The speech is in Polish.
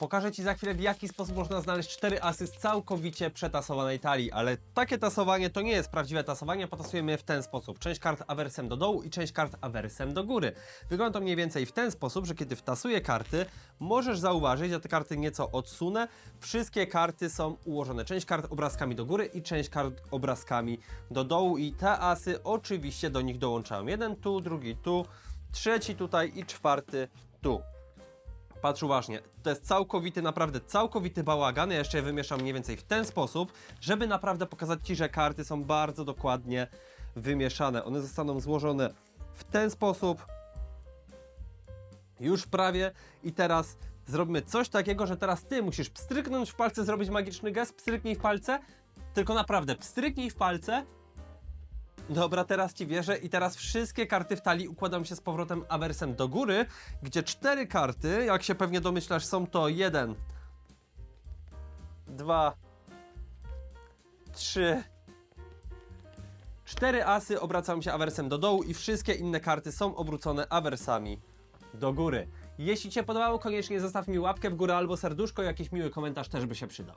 Pokażę Ci za chwilę, w jaki sposób można znaleźć cztery asy z całkowicie przetasowanej talii, ale takie tasowanie to nie jest prawdziwe tasowanie, potasujemy je w ten sposób. Część kart awersem do dołu i część kart awersem do góry. Wygląda to mniej więcej w ten sposób, że kiedy wtasuję karty, możesz zauważyć, ja te karty nieco odsunę, wszystkie karty są ułożone. Część kart obrazkami do góry i część kart obrazkami do dołu i te asy oczywiście do nich dołączają. Jeden tu, drugi tu, trzeci tutaj i czwarty tu. Patrz uważnie, to jest całkowity, naprawdę całkowity bałagan. Ja jeszcze je wymieszam mniej więcej w ten sposób, żeby naprawdę pokazać Ci, że karty są bardzo dokładnie wymieszane. One zostaną złożone w ten sposób. Już prawie. I teraz zrobimy coś takiego, że teraz Ty musisz pstryknąć w palce, zrobić magiczny gest, pstryknij w palce. Tylko naprawdę, pstryknij w palce Dobra, teraz ci wierzę i teraz wszystkie karty w talii układam się z powrotem awersem do góry, gdzie cztery karty, jak się pewnie domyślasz, są to jeden, dwa, trzy, cztery asy obracają się awersem do dołu i wszystkie inne karty są obrócone awersami do góry. Jeśli Ci się podobało, koniecznie zostaw mi łapkę w górę albo serduszko, jakiś miły komentarz też by się przydał.